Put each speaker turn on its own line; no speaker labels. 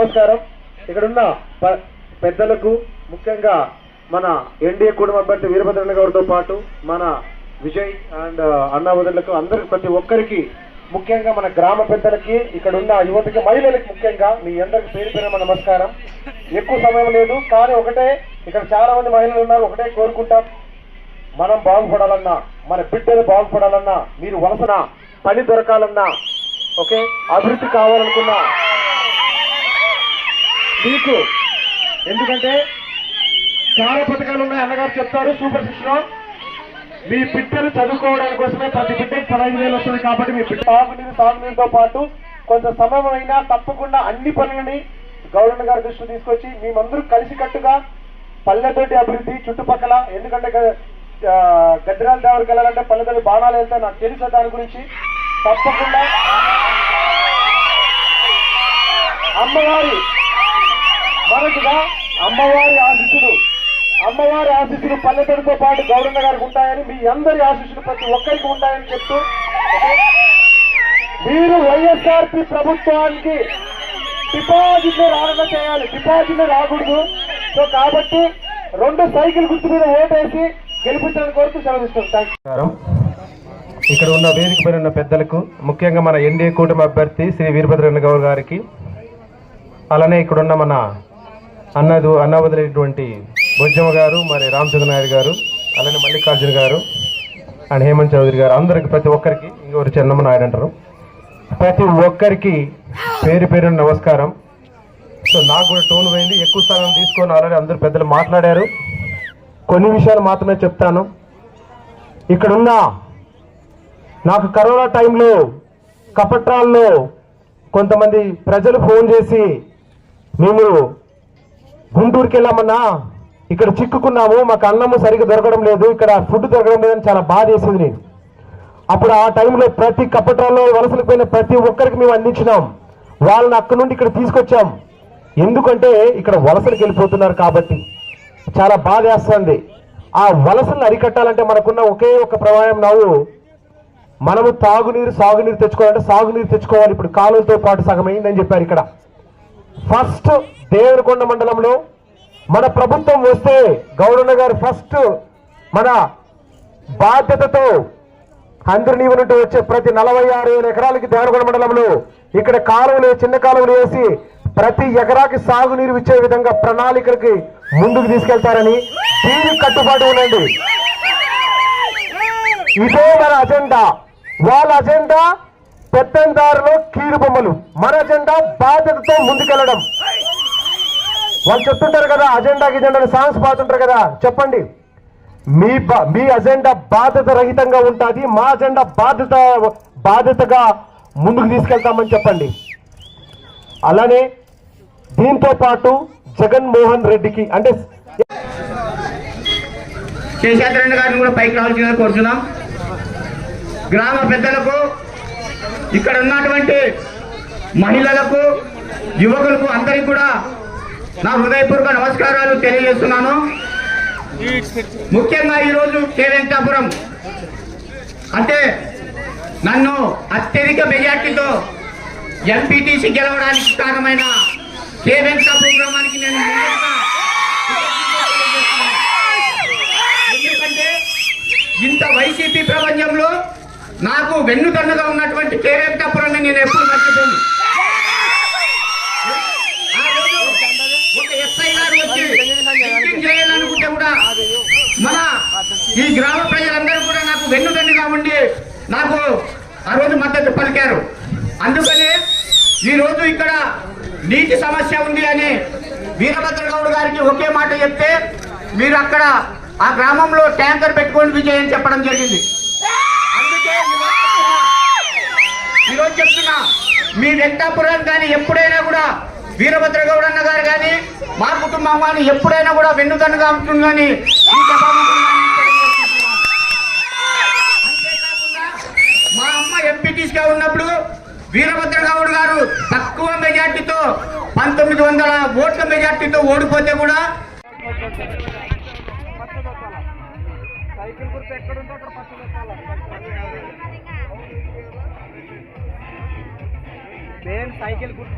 నమస్కారం. ఇక్కడున్న ప- పెద్దలకు ముఖ్యంగా మన ఎన్డీఏ కుటుంబ అభ్యర్థి వీరభద్రన్న గారితో పాటు మన విజయ్ అండ్ అన్నావదులకు అందరికి ప్రతి ఒక్కరికి ముఖ్యంగా మన గ్రామ పెద్దలకి ఇక్కడ ఉన్న యువతకి మహిళలకి ముఖ్యంగా మీ అందరికి పేరు పేరు నమస్కారం. ఎక్కువ సమయం లేదు కానీ ఒకటే ఇక్కడ చాలా మంది మహిళలు ఉన్నారు ఒకటే కోరుకుంటాం. మనం బాగుపడాలన్నా మన బిడ్డలు బాగుపడాలన్నా మీరు వలసన పని దొరకాలన్నా ఓకే అభివృద్ధి కావాలనుకున్నా మీకు ఎందుకంటే చాలా పథకాలు ఉన్నాయి. అన్నగారు చెప్తారు సూపర్ సిక్స్ మీ బిడ్డలు చదువుకోవడానికి కోసమే ప్రతి బిడ్డకి పదహైదు వేలు వస్తుంది కాబట్టి మీ బిడ్డ తాగునీరు తాగునీరుతో పాటు కొంత సమయం తప్పకుండా అన్ని పనులని గవర్నర్ గారి దృష్టి తీసుకొచ్చి మేమందరూ కలిసికట్టుగా పల్లెతోటి అభివృద్ధి చుట్టుపక్కల ఎందుకంటే గ- గద్రాల దేవరికి వెళ్ళాలంటే పల్లెతోటి బాణాలు వెళ్తే నాకు తెలుసు దాని గురించి. తప్పకుండా అమ్మవారి మనకుగా అమ్మవారి ఆశిస్సులు అమ్మవారి ఆశిస్సులు పల్లెటూరుతో పాటు గౌరవ గారికి ఉంటాయని మీ అందరి ఆశిస్సులు ప్రతి ఒక్కరికి ఉంటాయని చెప్తూ మీరు వైఎస్ఆర్పి ప్రభుత్వానికి డిపాజిట్లు రాకుండా చేయాలి. డిపాజిట్లు రాకూడదు. సో కాబట్టి రెండు సైకిల్ గుర్తు మీద ఓటేసి గెలిపించాలని కోరుతూ సెలవిస్తాం ఇక్కడ ఉన్న వేదిక పైన ఉన్న పెద్దలకు ముఖ్యంగా మన ఎన్డీఏ కూటమి అభ్యర్థి శ్రీ వీరభద్రన్న గౌడ్ గారికి అలానే ఇక్కడున్న మన అన్నదు అన్నవదిలేటువంటి బొజ్జమ్మ గారు మరి రామచంద్ర నాయుడు గారు అలానే మల్లికార్జున గారు అండ్ హేమంత్ చౌదరి గారు అందరికి ప్రతి ఒక్కరికి ఇంకొకరు చెన్నమ్మ నాయుడు అంటారు. ప్రతి ఒక్కరికి పేరు పేరు నమస్కారం. సో నాకు కూడా టోన్ పోయింది. ఎక్కువ స్థానం తీసుకొని ఆల్రెడీ అందరు పెద్దలు మాట్లాడారు. కొన్ని విషయాలు మాత్రమే చెప్తాను. ఇక్కడున్న నాకు కరోనా టైంలో కపట్రాల్లో కొంతమంది ప్రజలు ఫోన్ చేసి మేము గుంటూరుకి వెళ్ళామన్నా ఇక్కడ చిక్కుకున్నాము మాకు అన్నము సరిగ్గా దొరకడం లేదు ఇక్కడ ఫుడ్ దొరకడం లేదని చాలా బాధ వేసింది నేను. అప్పుడు ఆ టైంలో ప్రతి కప్పట్రాల్లో వలసలకు పోయిన ప్రతి ఒక్కరికి మేము అందించినాం. వాళ్ళని అక్కడి నుండి ఇక్కడ తీసుకొచ్చాం. ఎందుకంటే ఇక్కడ వలసలకు వెళ్ళిపోతున్నారు కాబట్టి చాలా బాధ వేస్తుంది. ఆ వలసలను అరికట్టాలంటే మనకున్న ఒకే ఒక ప్రమాయం నావు మనము తాగునీరు సాగునీరు తెచ్చుకోవాలంటే సాగునీరు తెచ్చుకోవాలి. ఇప్పుడు కాలువతో పాటు సగం అయిందని చెప్పారు ఇక్కడ. ఫస్ట్ దేవరకొండ మండలంలో మన ప్రభుత్వం వస్తే గౌరవ గారు ఫస్ట్ మన బాధ్యతతో అందరినీ ఉన్నట్టు వచ్చే ప్రతి నలభై ఆరు వేల ఎకరాలకి దేవరకొండ మండలంలో ఇక్కడ కాలువలు చిన్న కాలువలు వేసి ప్రతి ఎకరాకి సాగునీరు ఇచ్చే విధంగా ప్రణాళికలకి ముందుకు తీసుకెళ్తారని దీనికి కట్టుబాటు ఉండండి ఇదే మన అజెండా. వాళ్ళ అజెండా పెత్తందారులో కీలు బొమ్మలు మన అజెండా బాధ్యతతో ముందుకెళ్ళడం. వాళ్ళు చెప్తుంటారు కదా అజెండా గిజెండా సాంగ్స్ పాడుతుంటారు కదా. చెప్పండి. మీ మీ అజెండా బాధ్యత రహితంగా ఉంటుంది మా అజెండా బాధ్యత బాధ్యతగా ముందుకు తీసుకెళ్తామని చెప్పండి. అలానే దీంతో పాటు జగన్మోహన్ రెడ్డికి అంటే
శేషాద్రి గారిని కూడా పైకి రావాల్సిందిగా కోరుతున్నాం గ్రామ పెద్దలకు ఇక్కడ ఉన్నటువంటి మహిళలకు యువకులకు అందరికీ కూడా నా హృదయపూర్వక నమస్కారాలు తెలియజేస్తున్నాను. ముఖ్యంగా ఈరోజు కే వెంకటాపురం. అంటే నన్ను అత్యధిక మెజార్టీతో ఎంపీటీసీ గెలవడానికి కారణమైన కే వెంకటాపురం గ్రామానికి నేను ఎందుకంటే ఇంత వైసీపీ ప్రపంచంలో నాకు వెన్నుదన్నుగా ఉన్నటువంటి కే వెంకటాపురాన్ని నేను ఎప్పుడు మర్చిపోను ఆ రోజు ఒక ఎస్ఐ గారు వచ్చి చెకింగ్ చేయాలనుకుంటే కూడా మన ఈ గ్రామ ప్రజలందరూ కూడా నాకు వెన్నుదన్నుగా ఉండి నాకు ఆ రోజు మద్దతు పలికారు అందుకనే ఈరోజు ఇక్కడ నీటి సమస్య ఉంది అని వీరభద్ర గౌడ్ గారికి ఒకే మాట చెప్తే మీరు అక్కడ ఆ గ్రామంలో ట్యాంకర్ పెట్టుకొని విజయ్ అని చెప్పడం జరిగింది. అందుకే ఈరోజు చెప్తున్నా- మీ వెంకటాపురం కానీ ఎప్పుడైనా కూడా వీరభద్ర గౌడ్ అన్న గారు కానీ మా కుటుంబం కానీ ఎప్పుడైనా కూడా వెన్నుదన్నుగా ఉంటుందని ఈ సభ వీరభద్రగౌడ్ గారు తక్కువ మెజార్టీతో పంతొమ్మిది వందల ఓట్ల మెజార్టీతో ఓడిపోతే కూడా
సైకిల్ గుర్తు నేను సైకిల్ గుర్తు